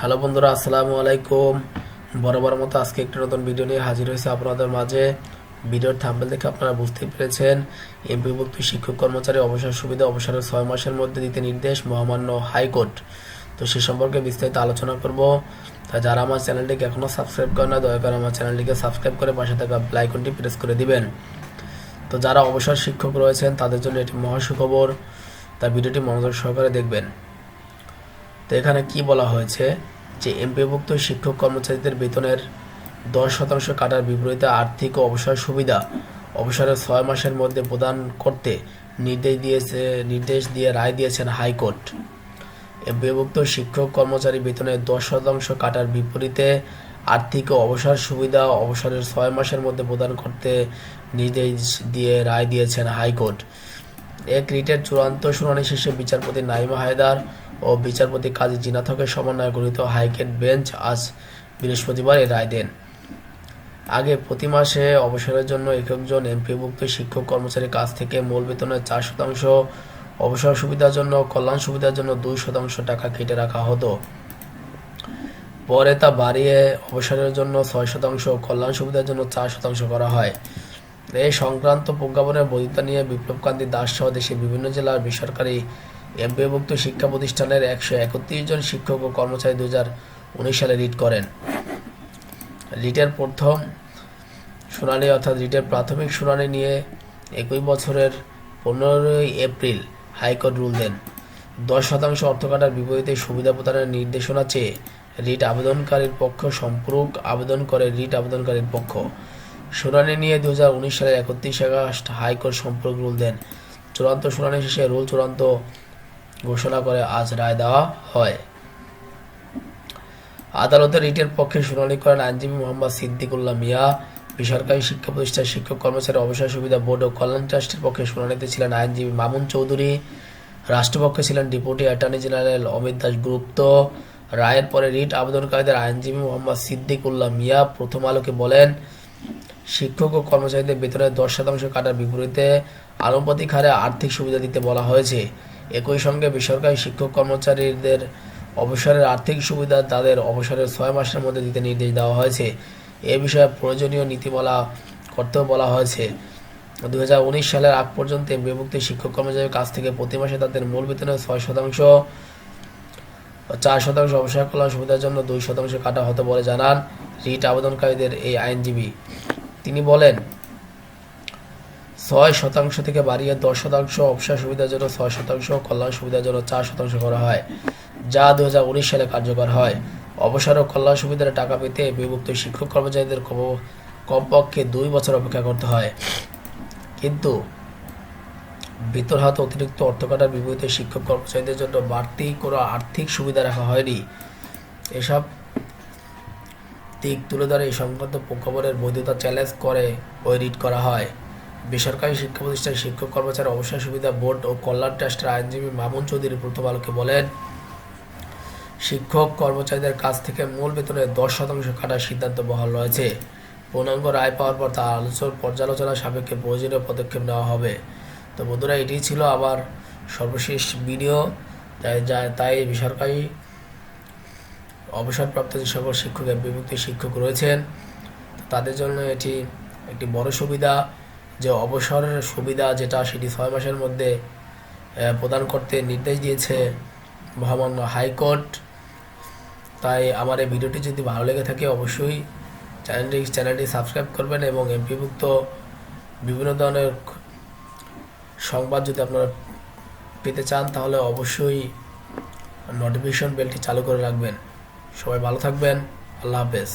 Hello বন্ধুরা, আসসালামু আলাইকুম। বরাবর মতো আজকে একটি নতুন ভিডিও নিয়ে হাজির হয়েছে আপনাদের মাঝে। ভিডিওর থাম্বেল দেখে আপনারা বুঝতে পেরেছেন এমপিভুক্ত শিক্ষক কর্মচারী অবসর সুবিধা অবসরের ছয় মাসের মধ্যে দিতে নির্দেশ মহামান্য হাইকোর্ট। তো সে সম্পর্কে বিস্তারিত আলোচনা করব। তা যারা আমার চ্যানেলটিকে এখনও সাবস্ক্রাইব করে না, দয়া করে আমার চ্যানেলটিকে সাবস্ক্রাইব করে পাশে থাকা আইকনটি প্রেস করে দিবেন। তো যারা অবসর শিক্ষক রয়েছেন, তাদের জন্য এটি মহাসুখবর তা ভিডিওটি মনোযোগ সহকারে দেখবেন। তো এখানে কি বলা হয়েছে? যে এমপিভুক্ত শিক্ষক কর্মচারীদের বেতনের দশ শতাংশ কাটার বিপরীতে আর্থিক ও অবসর সুবিধা অবসরের ছয় মাসের মধ্যে প্রদান করতে নির্দেশ দিয়েছে, নির্দেশ দিয়ে রায় দিয়েছেন হাইকোর্ট। এমপিভুক্ত শিক্ষক কর্মচারী বেতনের দশ শতাংশ কাটার বিপরীতে আর্থিক অবসর সুবিধা অবসরের ছয় মাসের মধ্যে প্রদান করতে নির্দেশ দিয়ে রায় দিয়েছেন হাইকোর্ট। এক রিটের চূড়ান্ত শুনানি শেষে বিচারপতি নাইমা হায়দার ও বিচারপতি কাজী জিনাত হকের সমন্বয়ে গঠিত হাইকোর্ট বেঞ্চ আজ বৃহস্পতিবার এই রায় দেন। আগে প্রতি মাসে অবসরের জন্য একজন এমপিভুক্ত শিক্ষক কর্মচারীর কাছ থেকে মূল বেতনের চার শতাংশ, অবসর সুবিধার জন্য, কল্যাণ সুবিধার জন্য দুই শতাংশ টাকা কেটে রাখা হতো। পরে তা বাড়িয়ে অবসরের জন্য ছয় শতাংশ, কল্যাণ সুবিধার জন্য চার শতাংশ করা হয়। এই সংক্রান্ত প্রজ্ঞাপনের বৈধতা নিয়ে বিপ্লবকান্তি দাস সহ দেশের বিভিন্ন জেলার বেসরকারি এমপিভুক্ত শিক্ষা প্রতিষ্ঠানের একশো একত্রিশ জন শিক্ষক ও কর্মচারী দু হাজার উনিশ সালে রিট করেন। রিটের প্রথম শুনানি অর্থাৎ রিটের প্রাথমিক শুনানি নিয়ে একই বছরের পনেরোই এপ্রিল হাইকোর্ট রুল দেন। দশ শতাংশ অর্থ কাটার বিপরীতে সুবিধা প্রদানের নির্দেশনা চেয়ে রিট আবেদনকারীর পক্ষ সম্পূরক আবেদন করে রিট আবেদনকারীর পক্ষ। শুনানি নিয়ে দু হাজার উনিশ সালের একত্রিশ আগস্ট হাইকোর্ট সম্পর্ক রুল দেন। চূড়ান্ত শুনানি শেষে রুল চূড়ান্ত ঘোষণা করে আজ রায় দেওয়া হয়। আদালতের রিটের পক্ষে শুনানি করেন আইনজীবী মোহাম্মদ সিদ্দিকুল্লাহ মিয়া। বেসরকারি শিক্ষা প্রতিষ্ঠান শিক্ষক কর্মচারী অবসর সুবিধা বোর্ড ও কল্যাণ ট্রাস্টের পক্ষে শুনানিতে ছিলেন আইনজীবী মামুন চৌধুরী। রাষ্ট্রপক্ষে ছিলেন deputy attorney general Amit Das Gupta. রায়ের পরে রিট আবেদনকারীদের আইনজীবী মোহাম্মদ সিদ্দিকুল্লাহ মিয়া প্রথম আলোকে বলেন, শিক্ষক ও কর্মচারীদের বেতনের দশ শতাংশ কাটার বিপরীতে আনুপাতিক হারে আর্থিক সুবিধা দিতে বলা হয়েছে। একই সঙ্গে বেসরকারি শিক্ষক কর্মচারীদের অবসরের আর্থিক সুবিধা তাদের অবসরের ছয় মাসের মধ্যে দিতে নির্দেশ দেওয়া হয়েছে। এ বিষয়ে প্রয়োজনীয় নীতিমালা করতেও বলা হয়েছে। দু সালের আগ পর্যন্ত বিভক্ত শিক্ষক কর্মচারীর কাছ থেকে প্রতি মাসে তাদের মূল বেতনের ছয় শতাংশ চার শতাংশ অবসর কল্যাণ সুবিধার জন্য দুই শতাংশ কাটা হতে বলে জানান রিট আবেদনকারীদের এই আইনজীবী। তিনি বলেন ছয় শতাংশ থেকে বাড়িয়ে দশ শতাংশ অবসর সুবিধার জন্য ছয় শতাংশ, কল্যাণ সুবিধার জন্য চার শতাংশ করা হয়, যা দুই হাজার উনিশ সালে কার্যকর হয়। অবসর ও কল্যাণ সুবিধার টাকা পেতে বিভক্ত শিক্ষক কর্মচারীদের কমপক্ষে দুই বছর অপেক্ষা করতে হয়। কিন্তু বেতন হাতে অতিরিক্ত অর্থ কাটার বিপরীতে শিক্ষক কর্মচারীদের জন্য বাড়তি কোনো আর্থিক সুবিধা রাখা হয়নি। এসব দিক তুলে ধরে এই সংক্রান্ত প্রজ্ঞাপনের বৈধতা চ্যালেঞ্জ করে ওই রিট করা হয়। বেসরকারি শিক্ষা প্রতিষ্ঠানের শিক্ষক কর্মচারী অবসর সুবিধা বোর্ড ও কল্যাণ ট্রাস্টের আইনজীবী মামুন চৌধুরী প্রথম আলোকে বলেন, শিক্ষক কর্মচারীদের কাছ থেকে মূল বেতনের দশ শতাংশ কাটার সিদ্ধান্ত বহাল রয়েছে। পূর্ণাঙ্গ রায় পাওয়ার পর তা আলোচনা পর্যালোচনা সাপেক্ষে প্রয়োজনীয় পদক্ষেপ নেওয়া হবে। তো বন্ধুরা, এটি ছিল আবার সর্বশেষ ভিডিও তাই যা- তাই বেসরকারি অবসরপ্রাপ্ত যে সকল শিক্ষক বিভক্ত শিক্ষক রয়েছেন, তাদের জন্য এটি একটি বড় সুবিধা। যে অবসরের সুবিধা যেটা সেটি ছয় মাসের মধ্যে প্রদান করতে নির্দেশ দিয়েছে মহামান্য হাইকোর্ট। তাই আমার এই ভিডিওটি যদি ভালো লেগে থাকে অবশ্যই চ্যানেলটি চ্যানেলটি সাবস্ক্রাইব করবেন এবং এমপিভুক্ত বিভিন্ন ধরনের সংবাদ যদি আপনারা পেতে চান, তাহলে অবশ্যই নোটিফিকেশন বেলটি চালু করে রাখবেন। সবাই ভালো থাকবেন। আল্লাহ হাফেজ।